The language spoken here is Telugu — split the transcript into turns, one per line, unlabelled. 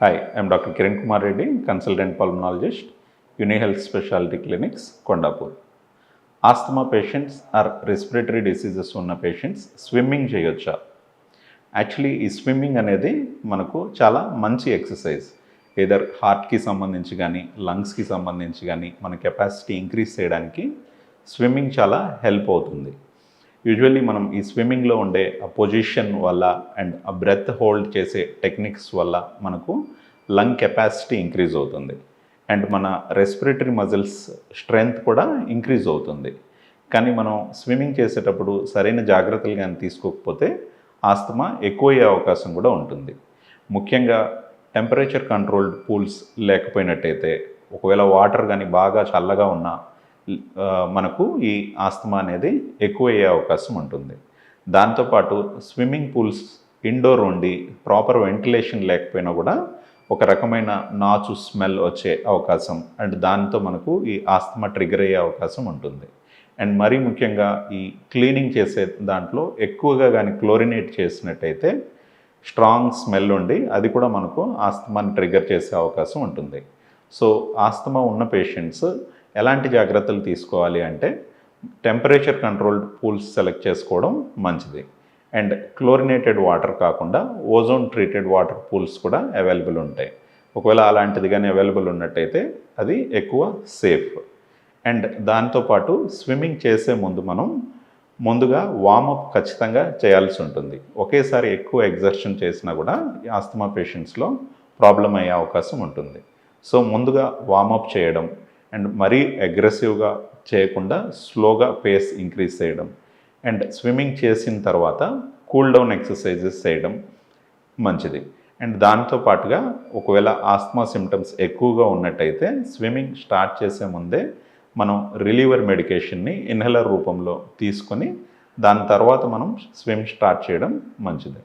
Hi I'm doctor Kiran Kumar Reddy consultant pulmonologist Unihealth specialty clinics Kondapur asthma patients or respiratory diseases ఉన్న పేషెంట్స్ స్విమ్మింగ్ చేయొచ్చా? యాక్చువల్లీ ఈ స్విమ్మింగ్ అనేది మనకు చాలా మంచి ఎక్సర్సైజ్ ఏదర్ హార్ట్కి సంబంధించి కానీ లంగ్స్కి సంబంధించి కానీ మన కెపాసిటీ ఇంక్రీజ్ చేయడానికి స్విమ్మింగ్ చాలా హెల్ప్ అవుతుంది. యూజువల్లీ మనం ఈ స్విమ్మింగ్లో ఉండే ఆ పొజిషన్ వల్ల అండ్ ఆ బ్రెత్ హోల్డ్ చేసే టెక్నిక్స్ వల్ల మనకు లంగ్ కెపాసిటీ ఇంక్రీజ్ అవుతుంది. అండ్ మన రెస్పిరేటరీ మజిల్స్ స్ట్రెంగ్త్ కూడా ఇంక్రీజ్ అవుతుంది. కానీ మనం స్విమ్మింగ్ చేసేటప్పుడు సరైన జాగ్రత్తలు కానీ తీసుకోకపోతే ఆస్తమా ఎక్కువయ్యే అవకాశం కూడా ఉంటుంది. ముఖ్యంగా టెంపరేచర్ కంట్రోల్డ్ పూల్స్ లేకపోయినట్టయితే ఒకవేళ వాటర్ కానీ బాగా చల్లగా ఉన్నా మనకు ఈ ఆస్తమా అనేది ఎక్కువయ్యే అవకాశం ఉంటుంది. దాంతోపాటు స్విమ్మింగ్ పూల్స్ ఇండోర్ ఉండి ప్రాపర్ వెంటిలేషన్ లేకపోయినా కూడా ఒక రకమైన నాచు స్మెల్ వచ్చే అవకాశం అండ్ దాంతో మనకు ఈ ఆస్తమా ట్రిగర్ అయ్యే అవకాశం ఉంటుంది. అండ్ మరీ ముఖ్యంగా ఈ క్లీనింగ్ చేసే దాంట్లో ఎక్కువగా కానీ క్లోరినేట్ చేసినట్టయితే స్ట్రాంగ్ స్మెల్ ఉండి అది కూడా మనకు ఆస్తమాని ట్రిగర్ చేసే అవకాశం ఉంటుంది. సో ఆస్తమా ఉన్న పేషెంట్స్ ఎలాంటి జాగ్రత్తలు తీసుకోవాలి అంటే టెంపరేచర్ కంట్రోల్డ్ పూల్స్ సెలెక్ట్ చేసుకోవడం మంచిది. అండ్ క్లోరినేటెడ్ వాటర్ కాకుండా ఓజోన్ ట్రీటెడ్ వాటర్ పూల్స్ కూడా అవైలబుల్ ఉంటాయి. ఒకవేళ అలాంటిది కానీ అవైలబుల్ ఉన్నట్టయితే అది ఎక్కువ సేఫ్. అండ్ దాంతోపాటు స్విమ్మింగ్ చేసే ముందు మనం ముందుగా వామప్ ఖచ్చితంగా చేయాల్సి ఉంటుంది. ఒకేసారి ఎక్కువ ఎగ్జర్షన్ చేసినా కూడా ఆస్తమా పేషెంట్స్లో ప్రాబ్లం అయ్యే అవకాశం ఉంటుంది. సో ముందుగా వామప్ చేయడం అండ్ మరీ అగ్రెసివ్గా చేయకుండా స్లోగా పేస్ ఇంక్రీజ్ చేయడం. అండ్ స్విమ్మింగ్ చేసిన తర్వాత కూల్ డౌన్ ఎక్సర్సైజెస్ చేయడం మంచిది. అండ్ దాంతో పాటుగా ఒకవేళ ఆస్మా సిమ్టమ్స్ ఎక్కువగా ఉన్నట్టయితే స్విమ్మింగ్ స్టార్ట్ చేసే ముందే మనం రిలీవర్ మెడికేషన్ని ఇన్హెలర్ రూపంలో తీసుకొని దాని తర్వాత మనం స్విమ్ స్టార్ట్ చేయడం మంచిది.